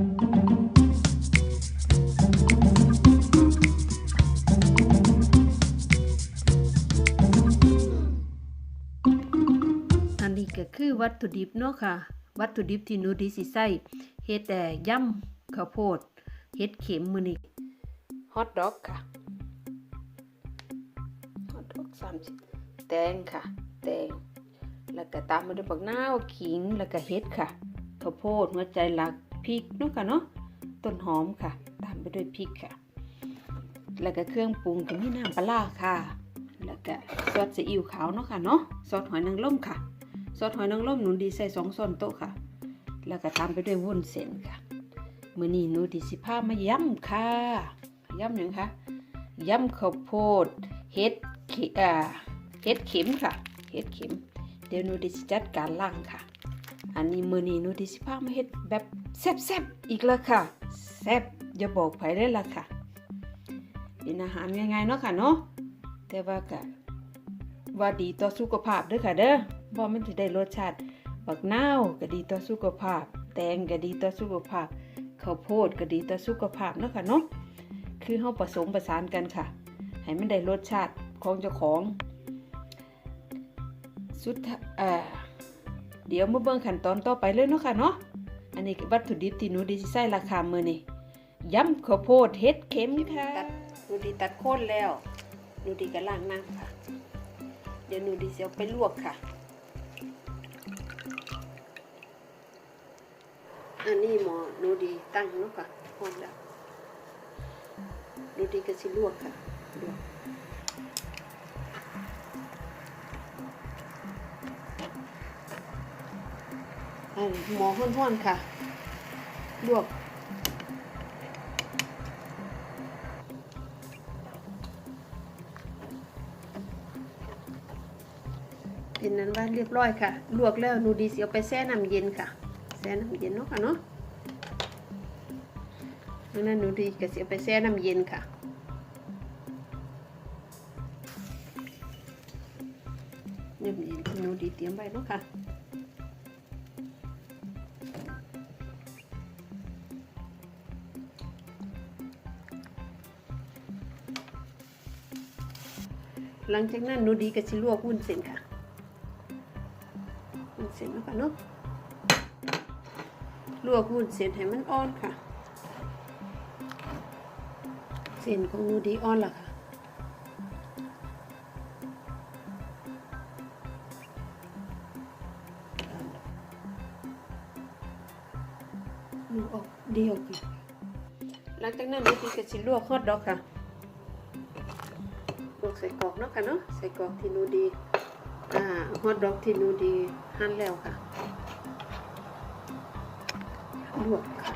อันนี้ก็คือวัตถุดิบเนาะค่ะ วัตถุดิบที่หนูดีสิใส่เฮ็ดแต่ย่ำข้าวโพดเฮ็ดเข็มมือนี้ฮอทดอกค่ะฮอทดอก30แตงค่ะ แตง แล้วก็ตามมาด้วยผักนาวขิงแล้วก็เฮ็ดค่ะข้าวโพดหัวใจหลัก พริกเนาะค่ะเนาะต้นหอมค่ะ ตามไปด้วยพริกค่ะ แล้วก็เครื่องปรุงก็มีน้ำปลาร้าค่ะ แล้วก็ซอสซีอิ๊วขาวเนาะค่ะเนาะซอสหอยนางรมค่ะ ซอสหอยนางรมหนูดีใส่สองช้อนโต๊ะค่ะ แล้วก็ตามไปด้วยวุ้นเส้นค่ะมื้อนี้หนูดีสิพามาย้ำค่ะย้ำหยังคะย้ำข้าวโพดเฮ็ดเฮ็ดเข็มค่ะเฮ็ดเข็ม เดี๋ยวหนูดีสิจัดการล่างค่ะ อันนี้มือนี้หนูดีสิพามาเฮ็ดแบบ แซ่บๆอีกแล้วค่ะแซ่บอย่าบอกไผเลยล่ะค่ะ เป็นอาหารง่ายๆเนาะค่ะเนาะแต่ว่าก็ว่าดีต่อสุขภาพด้อค่ะเด้อบ่มันสิได้รสชาติบักนาวก็ดีต่อสุขภาพ แตงก็ดีต่อสุขภาพข้าวโพดก็ดีต่อสุขภาพเนาะค่ะเนาะคือเฮาผสมประสานกันค่ะ ให้มันได้รสชาติของเจ้าของสุดท้ายเอ่อเดี๋ยวมาเบิ่งขั้นตอนต่อไปเลยเนาะค่ะเนาะ อันนี้วัตถุดิบที่หนูดีสิใส่ราคามือนี้ยำข้าวโพดเฮ็ดเข็มค่ะหนูดีตัดโคนแล้วหนูดีก็ล้างน้ำค่ะ เดี๋ยวหนูดีสิเอาไปลวกค่ะ อันนี้หมอหนูดีตั้งเนาะค่ะพร้อมแล้วหนูดีก็สิลวกค่ะลวก หมอห้อนๆค่ะ ลวก เป็นนั้นว่าเรียบร้อยค่ะ ลวกแล้วหนูดีเสิเอาไปแช่น้ำเย็นค่ะ แช่น้ำเย็นเนาะค่ะเนาะดังนั้นหนูดีก็เสิเอาไปแช่น้ำเย็นค่ะน้ำเย็นหนูดีเตรียมไว้เนาะค่ะ หลังจากนั้นหนูดีก็สิลวกวุ้นเส้นค่ะวุ้นเส้นแล้วกันเนาะลวกวุ้นเส้นให้มันอ่อนค่ะเส้นของหนูดีอ่อนละค่ะออกเดียวกันหลังจากนั้นหนูดีก็สิลวกฮอทดอกค่ะ กใส่กรอกเนาะค่ะเนาะใส่กรอกที่นูดีอ่าฮอทดอกที่นูดีหั่นแล้วค่ะลวกค่ะ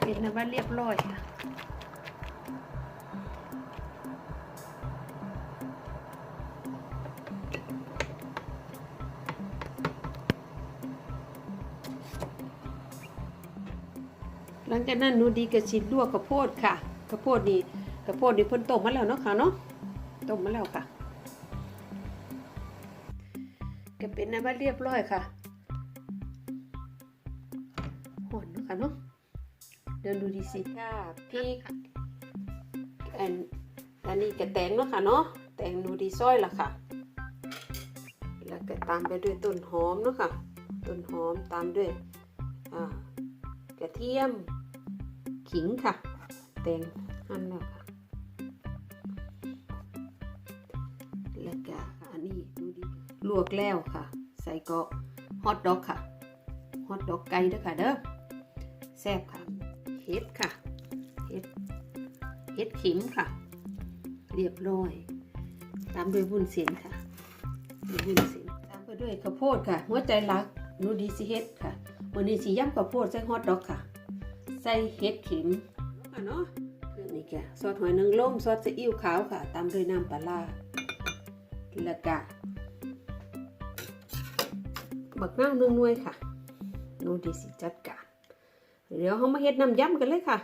เป็นนะว่าเรียบร้อยค่ะ หลังจากนั้นหนูดีก็สิลวกข้าวโพดค่ะข้าวโพดนี่ข้าวโพดนี่เพิ่นต้มมาแล้วเนาะค่ะเนาะต้มมาแล้วค่ะก็เป็นน้ำมันเรียบร้อยค่ะหอนเนาะค่ะเนาะเดินดูดีสิค่ะพริกอันอันนี้ก็แตงเนาะค่ะเนาะแตงนูดีซอยละค่ะ แล้วก็ตามไปด้วยต้นหอมเนาะค่ะต้นหอมตามด้วยอ่ากระเทียม ขิงค่ะ แตงหั่นแล้วค่ะแล้วก็อันนี้ดูดิลวกแล้วค่ะ ใส่ก็ฮอทดอกค่ะฮอทดอกไก่เด้อค่ะเด้อแซ่บค่ะเห็ดค่ะเห็ดเห็ดขิมค่ะ เรียบร้อยตามด้วยวุ้นเส้นค่ะด้วยวุ้นเส้นตามไปด้วยข้าวโพดค่ะ หัวใจหลักนูดีสิเฮ็ดค่ะวันนี้สิย่ำข้าวโพดใส่ฮอทดอกค่ะ ส่เห็ดเข็มค่ะเนาะเครื่อนี้แกซอสหอยนางรมซอสซีอิ๊วขาวค่ะ ตามด้วยน้ำปลาร้าแล้วก็บักนาวหนึ่งหน่วยค่ะนูดีสิจัดการ เดี๋ยวเขามาเฮ็ดน้ำยำกันเลยค่ะ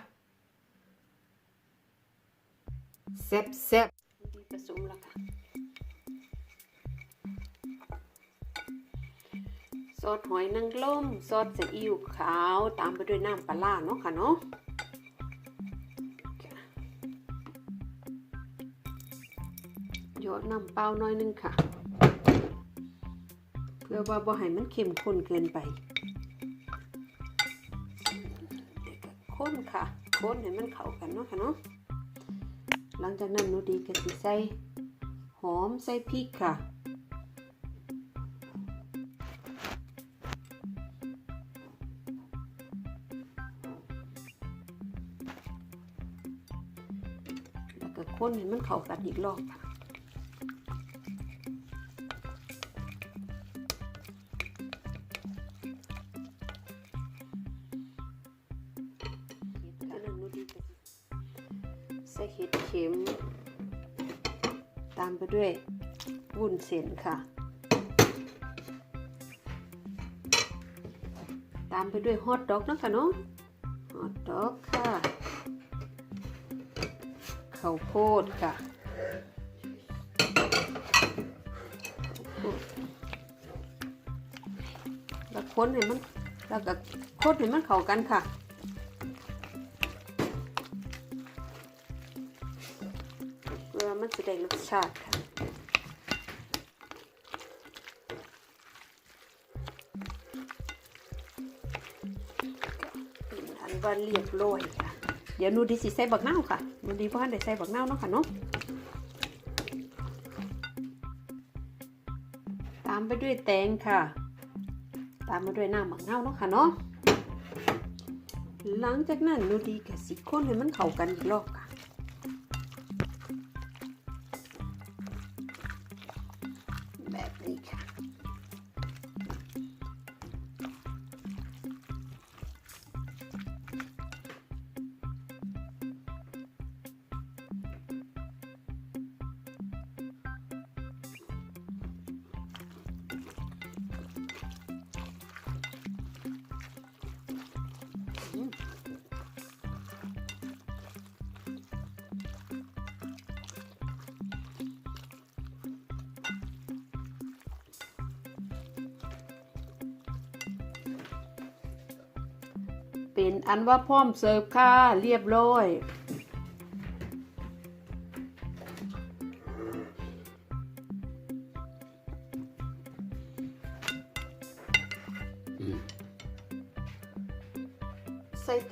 แซ่บแซ่บผสมแล้วค่ะ ซอสหอยนางรมซอสซีอิ๊วขาวตามไปด้วยน้ำปลาเนาะค่ะเนาะยอดน้ำเปล่าน่อยนึงค่ะ เพื่อว่าบ่ให้มันเข้มข้นเกินไปข้นค่ะข้นให้มันเข้ากันเนาะค่ะเนาะหลังจากนั้นนูดีก็สิใส่หอมใส่พริกค่ะ แล้วก็คนให้มันเข้ากันอีกรอบค่ะใส่เห็ดเข็ม ตามไปด้วยวุ้นเส้นค่ะ ตามไปด้วยฮอทดอกนะคะเนาะฮอทดอกค่ะ ข้าวโพดค่ะข้วโพดแล้วคนให้มันแล้วก็คนให้มันเข้ากันค่ะเพื่อมันจะได้รสชาติค่ะเป็นอันว่าเรียบร้อยค่ะ เดี๋ยวนูดีสิใส่บักน้าวค่ะ มันดีเพราะได้ใส่บักเน่าเนาะค่ะเนาะตามไปด้วยแตงค่ะ ตามมาด้วยน้ำบักเน่าเนาะค่ะเนาะหลังจากนั้นนูดีกับสิคนให้มันเข้ากันอีกรอบค่ะ เป็นอันว่าพร้อมเสิร์ฟค่ะเรียบร้อย ใส่ต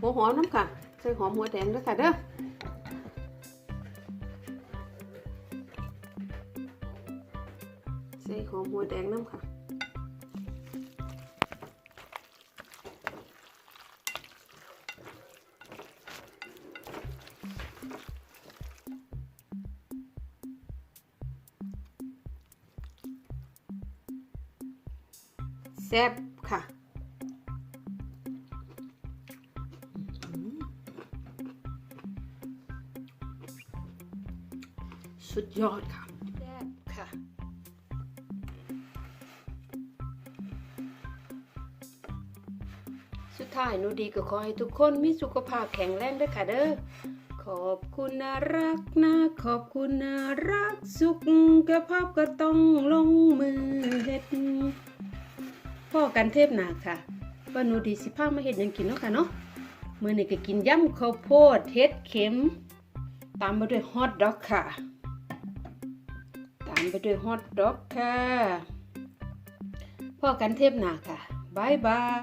หัวหอมน้ำค่ะ ใส่หอมหัวแดงด้วยค่ะเด้อใส่หอมหัวแดงน้ำค่ะ แซ่บค่ะสุดยอดค่ะแซ่บค่ะ สุดท้ายหนูดีก็ขอให้ทุกคนมีสุขภาพแข็งแรงด้วยค่ะเด้อ ขอบคุณนะรักนะ ขอบคุณนะรักสุขกภาพก็ต้องลงมือเฮ็ด พ่อกันเทพนาค่ะวันนูดีสิพามาเห็ดยังกินเนาะค่ะเนาะมื่อนี้ก็กินยำข้าวโพดเฮ็ดเข็ม ตามไปด้วยฮอทดอกค่ะ ตามไปด้วยฮอทดอกค่ะพ่อกันเทพนาค่ะบายบาย